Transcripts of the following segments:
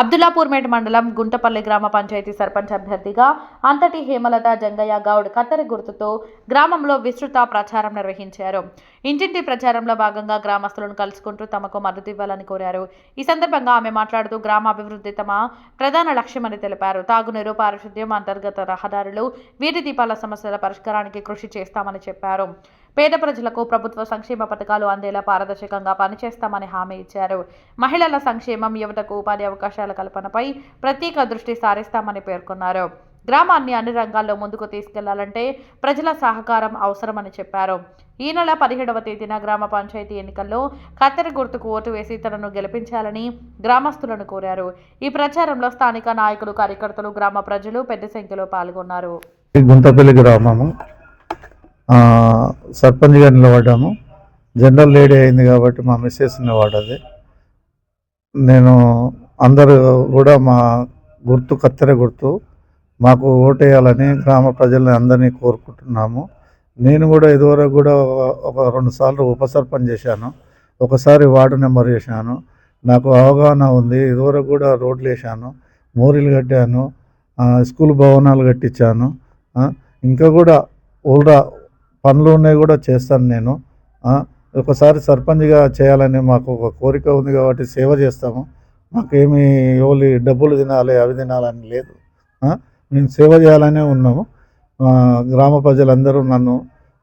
అబ్దుల్లాపూర్మేట మండలం గుంటపల్లి గ్రామ పంచాయతీ సర్పంచ్ అభ్యర్థిగా అంతటి హేమలత జంగయ్య గౌడ్ కత్తెర గుర్తుతో గ్రామంలో విస్తృత ప్రచారం నిర్వహించారు. ఇంటింటి ప్రచారంలో భాగంగా గ్రామస్తులను కలుసుకుంటూ తమకు మద్దతు ఇవ్వాలని కోరారు. ఈ సందర్భంగా ఆమె మాట్లాడుతూ గ్రామ అభివృద్ధి తమ ప్రధాన లక్ష్యమని తెలిపారు. తాగునీరు పారిశుద్ధ్యం అంతర్గత రహదారులు వీధి దీపాల సమస్యల పరిష్కారానికి కృషి చేస్తామని చెప్పారు. పేద ప్రజలకు ప్రభుత్వ సంక్షేమ పథకాలు అందేలా పారదర్శకంగా పనిచేస్తామని హామీ ఇచ్చారు. మహిళల సంక్షేమం యువతకు ఉపాధి అవకాశాల కల్పనపై ప్రత్యేక దృష్టి సారిస్తామని పేర్కొన్నారు. గ్రామాన్ని అన్ని రంగాల్లో ముందుకు తీసుకెళ్ళాలంటే ప్రజల సహకారం అవసరమని చెప్పారు. ఈ నెల పదిహేడవ తేదీన గ్రామ పంచాయతీ ఎన్నికల్లో కత్తెర గుర్తుకు ఓటు వేసి తనను గెలిపించాలని గ్రామస్తులను కోరారు. ఈ ప్రచారంలో స్థానిక నాయకులు కార్యకర్తలు గ్రామ ప్రజలు పెద్ద సంఖ్యలో పాల్గొన్నారు. గుంతపల్లి గ్రామము సర్పంచ్గా నిలబడ్డాము. జనరల్ లేడీ అయింది కాబట్టి మా మిస్సెస్ నిలబడ్డది. నేను అందరూ కూడా మా గుర్తు కత్తెర గుర్తు మాకు ఓటేయాలని గ్రామ ప్రజల్ని అందరినీ కోరుకుంటున్నాము. నేను కూడా ఇదివరకు కూడా ఒక- రెండు సార్లు ఉప సర్పంచ్ చేశాను. ఒకసారి వార్డు నెంబర్ చేశాను. నాకు అవగాహన ఉంది. ఇదివరకు కూడా రోడ్లు వేసాను మోరీలు కట్టాను. స్కూల్ భవనాలు కట్టించాను. ఇంకా కూడా ఊళ్ళో పనులు ఉన్నాయి కూడా చేస్తాను నేను. ఒకసారి సర్పంచ్గా చేయాలని మాకు ఒక కోరిక ఉంది కాబట్టి సేవ చేస్తాము. మాకేమి ఓన్లీ డబ్బులు తినాలి అవి తినాలని లేదు. మేము సేవ చేయాలనే ఉన్నాము. గ్రామ ప్రజలందరూ నన్ను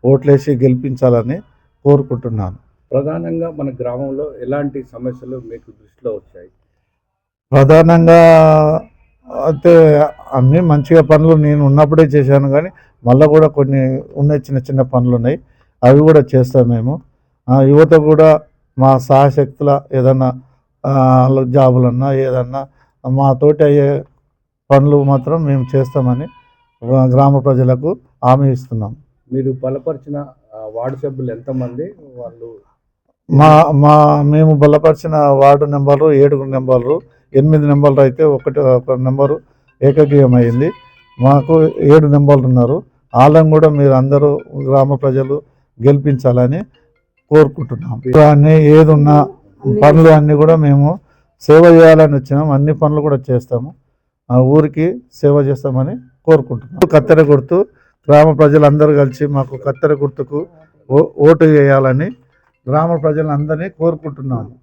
ఓట్లేసి గెలిపించాలని కోరుకుంటున్నాను. ప్రధానంగా మన గ్రామంలో ఎలాంటి సమస్యలు మీకు దృష్టిలో వచ్చాయి? ప్రధానంగా అయితే అన్నీ మంచిగా పనులు నేను ఉన్నప్పుడే చేశాను కానీ మళ్ళీ కూడా కొన్ని ఉన్నాయి చిన్న చిన్న పనులు ఉన్నాయి. అవి కూడా చేస్తాం మేము. యువత కూడా మా సహాశక్తుల ఏదన్నా జాబులన్నా ఏదన్నా మా తోటి అయ్యే పనులు మాత్రం మేము చేస్తామని గ్రామ ప్రజలకు హామీ ఇస్తున్నాం. మీరు బలపరిచిన వార్డు సభ్యులు ఎంతమంది? వాళ్ళు మా మా మేము బలపరిచిన వార్డు నెంబరు ఏడుగురు నెంబర్లు ఎనిమిది నెంబర్లు అయితే ఒకటి ఒక నెంబరు ఏకగ్రీయమైంది మాకు ఏడు నెంబర్లు ఉన్నారు. వాళ్ళని కూడా మీరు అందరూ గ్రామ ప్రజలు గెలిపించాలని కోరుకుంటున్నాం. అన్నీ ఏది ఉన్నా పనులు అన్నీ కూడా మేము సేవ చేయాలని వచ్చినాం. అన్ని పనులు కూడా చేస్తాము. ఆ ఊరికి సేవ చేస్తామని కోరుకుంటున్నాం. కత్తెర గుర్తు గ్రామ ప్రజలందరూ కలిసి మాకు కత్తెర గుర్తుకు ఓ- ఓటు వేయాలని గ్రామ ప్రజలందరినీ కోరుకుంటున్నాము.